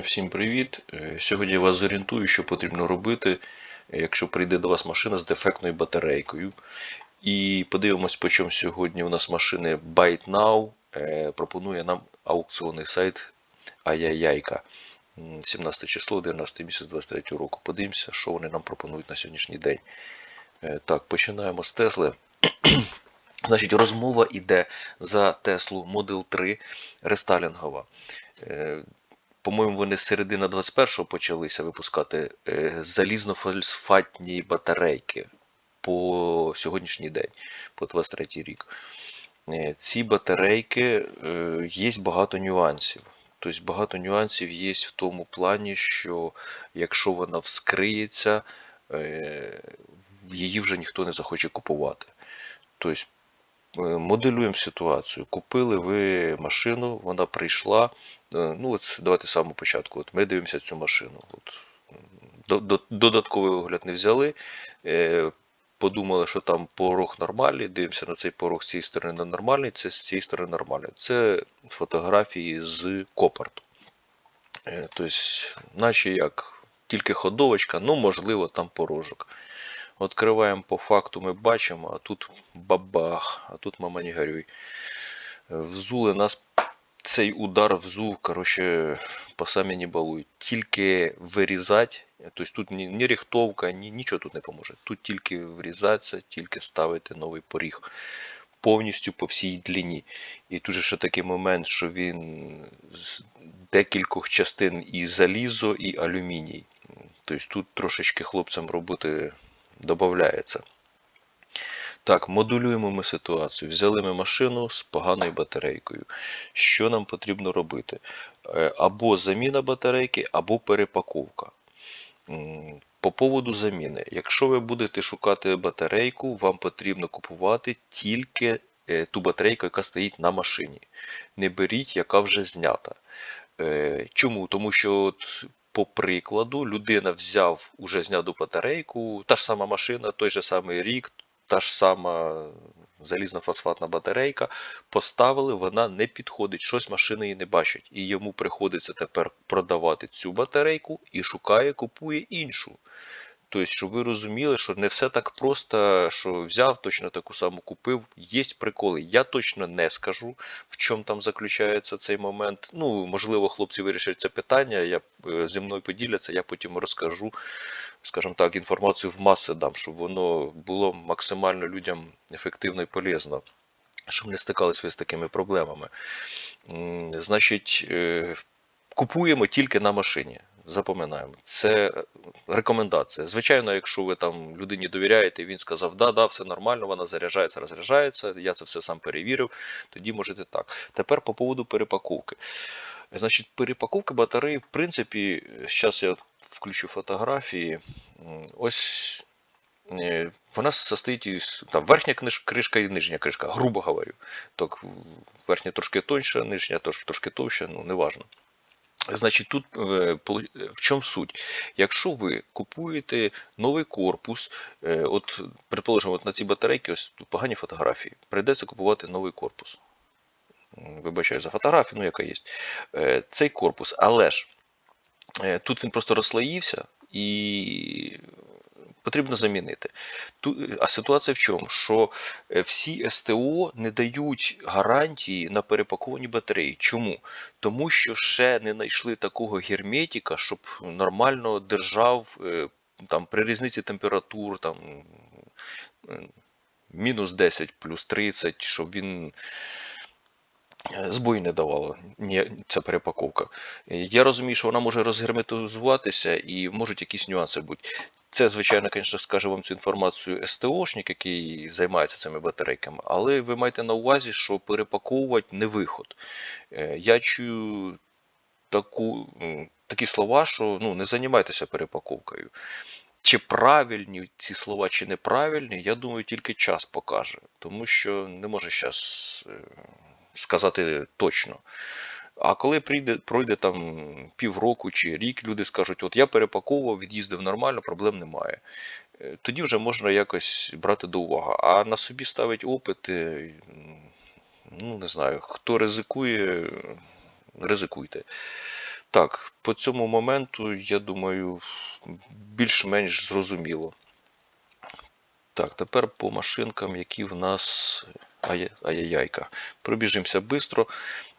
Всім привіт! Е, Сьогодні я вас зорієнтую, що потрібно робити, е, якщо прийде до вас машина з дефектною батарейкою. І подивимось, по чому сьогодні у нас машини Byte Now е, пропонує нам аукціонний сайт Аяяйка. 17 число, 11 місяць 23 року. Подивимося, що вони нам пропонують на сьогоднішній день. Так, починаємо з Тесли. Значить, розмова йде за Теслу Model 3 рестайлінгова. По-моєму, вони з середини 21-го почалися випускати е, залізно-фосфатні батарейки по сьогоднішній день, по 23 рік. Е, Ці батарейки е, є багато нюансів. Тобто багато нюансів є в тому плані, що якщо вона вскриється, її вже ніхто не захоче купувати. Тобто моделюємо ситуацію. Купили ви машину, вона прийшла. Е, Ну, от давайте з самого початку. От ми дивимося цю машину. От, додатковий огляд не взяли. е, Подумали, що там порог нормальний. Дивимося на цей порог з цієї сторони нормальний, це з цієї сторони нормальний. Це фотографії з копарту. Е, Тобто, наче як тільки ходовочка, ну можливо, там порожок. Відкриваємо по факту, ми бачимо, а тут бабах, а тут мама не горюй. Взули нас цей удар взув, коротше, по самі не балують. Тільки вирізати, тобто тут ні, ні рихтовка, ні, нічого тут не поможе. Тут тільки врізатися, тільки ставити новий поріг. Повністю по всій длині. І тут же ще такий момент, що він з декількох частин і залізо, і алюміній. Тобто тут трошечки хлопцям роботи додається. Так, модулюємо ми ситуацію. Взяли ми машину з поганою батарейкою. Що нам потрібно робити? Е, Або заміна батарейки, або перепаковка. По поводу заміни. Якщо ви будете шукати батарейку, вам потрібно купувати тільки е, ту батарейку, яка стоїть на машині. Не беріть, яка вже знята. Е, Чому? Тому що от, по прикладу людина взяв уже зняту батарейку, та ж сама машина, той же самий рік, та ж сама залізно-фосфатна батарейка, поставили, вона не підходить, щось машина її не бачить. І йому приходиться тепер продавати цю батарейку і шукає, купує іншу. Тобто, щоб ви розуміли, що не все так просто, що взяв, точно таку саму купив. Є приколи. Я точно не скажу, в чому там заключається цей момент. Ну, можливо, хлопці вирішать це питання, я, е, зі мною поділяться, я потім розкажу, скажімо так, інформацію в маси дам, щоб воно було максимально людям ефективно і полезно. Щоб не стикались ви з такими проблемами. Значить, е, купуємо тільки на машині. Запоминаємо. Це е, рекомендація. Звичайно, якщо ви там людині довіряєте, він сказав, да, да, все нормально, вона заряджається, розряджається, я це все сам перевірив, тоді можете так. Тепер по поводу перепаковки. Значить, перепаковка батареї, в принципі, зараз я включу фотографії. Ось е, вона состоїть із там, верхня кришка і нижня кришка, грубо говорю. Так, верхня трошки тоньша, нижня трошки товща, ну, неважно. Значить, тут е, в чому суть? Якщо ви купуєте новий корпус, е, от, предположимо, от на ці батарейки ось тут погані фотографії, прийдеться купувати новий корпус. Вибачаю за фотографію, ну яка є. Е, Цей корпус, але ж тут він просто розслоївся і потрібно замінити. А ситуація в чому? Що е, всі СТО не дають гарантії на перепаковані батареї. Чому? Тому що ще не знайшли такого герметика, щоб нормально держав е, там, при різниці температур, там, е, мінус 10, плюс 30, щоб він збой не давала ця перепаковка. Я розумію, що вона може розгерметизуватися і можуть якісь нюанси бути. Це, звичайно, звісно, скаже вам цю інформацію СТОшник, який займається цими батарейками, але ви маєте на увазі, що перепаковувати не виход. Е, Я чую таку, такі слова, що ну, не займайтеся перепаковкою. Чи правильні ці слова, чи неправильні, я думаю, тільки час покаже, тому що не може зараз сказати точно. А коли прийде, пройде там півроку чи рік, люди скажуть, от я перепаковував, від'їздив нормально, проблем немає. Е, Тоді вже можна якось брати до уваги. А на собі ставить опити, ну не знаю, хто ризикує, ризикуйте. Так, по цьому моменту, я думаю, більш-менш зрозуміло. Так, тепер по машинкам, які в нас ай-яйка. Пробіжимося швидко.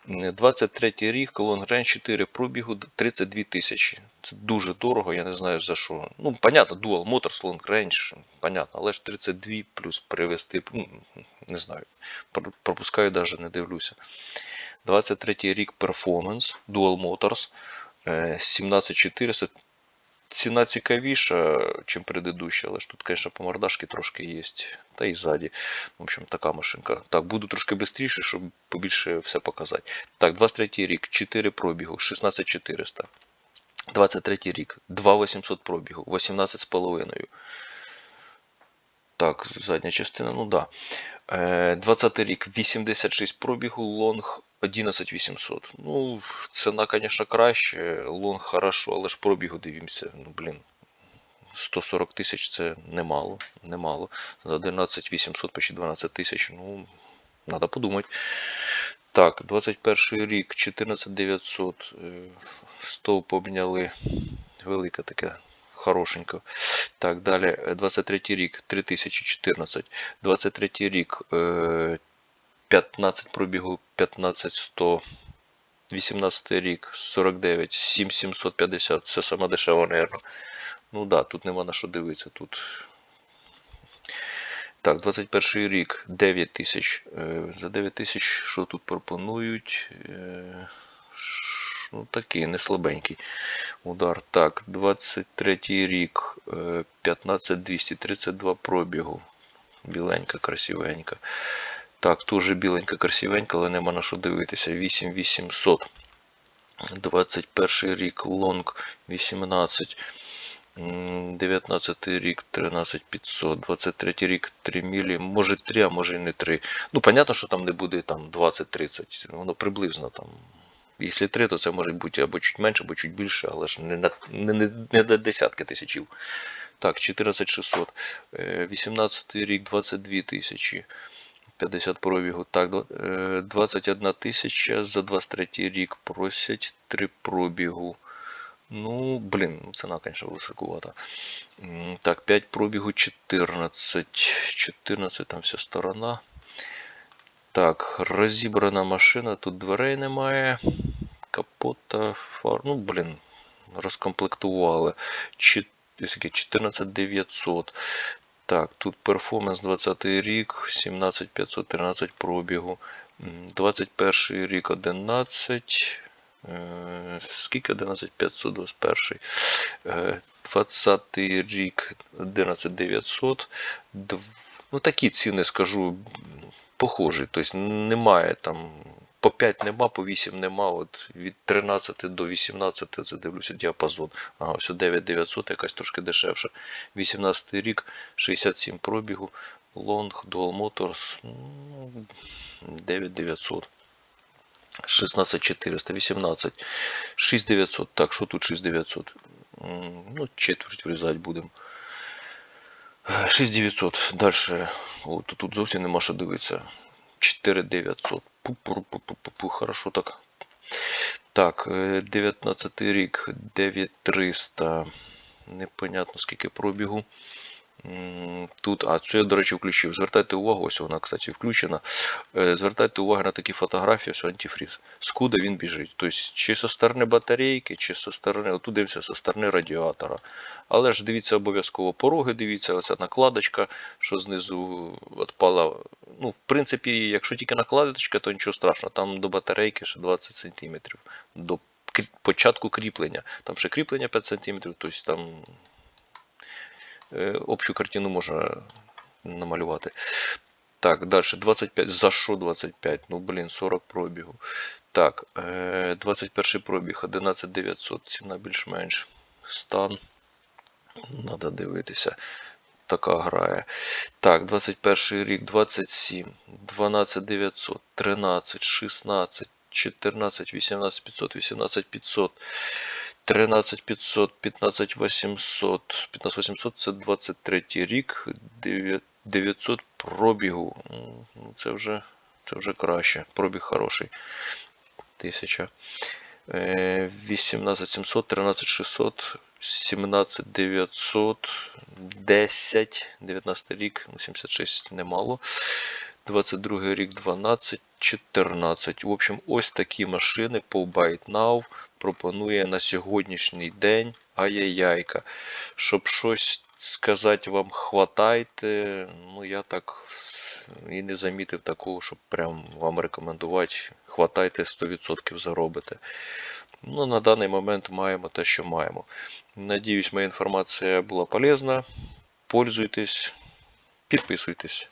23 рік, Лонгрен Грен 4 пробігу 32 тисячі. Це дуже дорого, я не знаю за що. Ну, понятно, Dual Motors, Long Range, понятно, але ж 32 плюс привезти, ну, не знаю. Пропускаю навіть не дивлюся. 23 рік Performance, Dual Motors, е, 17400. Ціна цікавіша, ніж предыдуща, але ж тут, звісно, по мордашки трошки є. Та і ззаді. В общем, така машинка. Так, буду трошки швидше, щоб побільше все показати. Так, 23 рік, 4 пробігу, 16400. 23 рік, 2800 пробігу, 18,5. Так, задня частина, ну да. Е, 20 рік, 86 пробігу, лонг 11800. Ну, ціна, звісно, краще, лонг хорошо, але ж пробігу дивимося. Ну, блін. 140 тисяч це немало. немало. За 11 800, почти 12 тисяч. Ну, треба подумати. Так, 21 рік, 14 900. е, Стовп обняли. Велике таке, хорошенько. Так, далі, е, 23 рік, 3014. 23 рік, е, 15 пробігу, 15 100. 18 рік, 49, 7750. Це саме дешево, мабуть. Ну да, тут нема на що дивитися. Тут. Так, 21 рік, 9 тисяч. Е, За 9 тисяч, що тут пропонують? Е, Ну, такий, не слабенький удар. Так, 23 рік, е, 15200, 32 пробігу. Біленька, красивенька. Так, теж біленька, красивенька, але нема на що дивитися. 8800. 21 рік, лонг 18. 19 рік 13500, 23 рік 3 мілі, може 3, а може і не 3. Ну, понятно, що там не буде там 20-30, воно приблизно там. Якщо 3, то це може бути або чуть менше, або чуть більше, але ж не, не, не, не десятки тисячів. Так, 14600. Е, 18 рік 22 тисячі. 50 пробігу. Так, е, 21 тисяча за 23 рік просять 3 пробігу. Ну, блін, ну, ціна, звісно, високувата. Так, 5 пробігу 14. 14 там вся сторона. Так, розібрана машина, тут дверей немає. Капота, фар. Ну, блін, розкомплектували. 14 900. Так, тут перформанс 20 рік, 17500, 13 пробігу. М, 21 рік 11. Е, Скільки 11 521? Е, 20 рік 11 900. Дв- Ну, такі ціни, скажу, похожі. Тобто немає там. По 5 нема, по 8 нема. От від 13 до 18 це дивлюся діапазон. Ага, ось 9900 якась трошки дешевша. 18 рік, 67 пробігу. Long, Dual Motors, ну, 9900. 16400, 18, 6900. Так, що тут 6900? Ну, четверть врізати будемо. 6900. Далі. Тут зовсім нема що дивитися. 4900. Пу-пу-пу-пу-пу. Хорошо так. Так, е, 19 рік, 9300. Непонятно скільки пробігу. Тут, а це я, до речі, включив. Звертайте увагу, ось вона, кстати, включена. Е, Звертайте увагу на такі фотографії, ось антифріз. Скуда він біжить. Тобто, чи со сторони батарейки, чи со сторони, отут дивимося, со сторони радіатора. Але ж дивіться обов'язково пороги, дивіться, оця накладочка, що знизу відпала. Ну, в принципі, якщо тільки накладочка, то нічого страшного. Там до батарейки ще 20 см. До початку кріплення. Там ще кріплення 5 см, тобто там общу картину можна намалювати. Так, далі 25. За що 25? Ну, блін, 40 пробігу. Так, е, 21 пробіг, 11900, ціна більш-менш. Стан. Надо дивитися. Така грає. Так, 21 рік, 27, 12 900, 13, 16, 14, 18 500, 18 500, 13 500, 15 800. 15 800 це 23 рік, 900 пробігу. Ну, Це вже, це вже краще. Пробіг хороший. Тисяча. Е, 18700, 13600, 17900, 10, 19 рік, ну 76 немало. 22 рік 12, 14. В общем, ось такі машини по Now пропонує на сьогоднішній день Аяяйка. Щоб щось сказати вам хватайте, ну я так і не замітив такого, щоб прям вам рекомендувати. Хватайте 100% заробите. Ну, на даний момент маємо те, що маємо. Надіюсь, моя інформація була полезна. Пользуйтесь, підписуйтесь.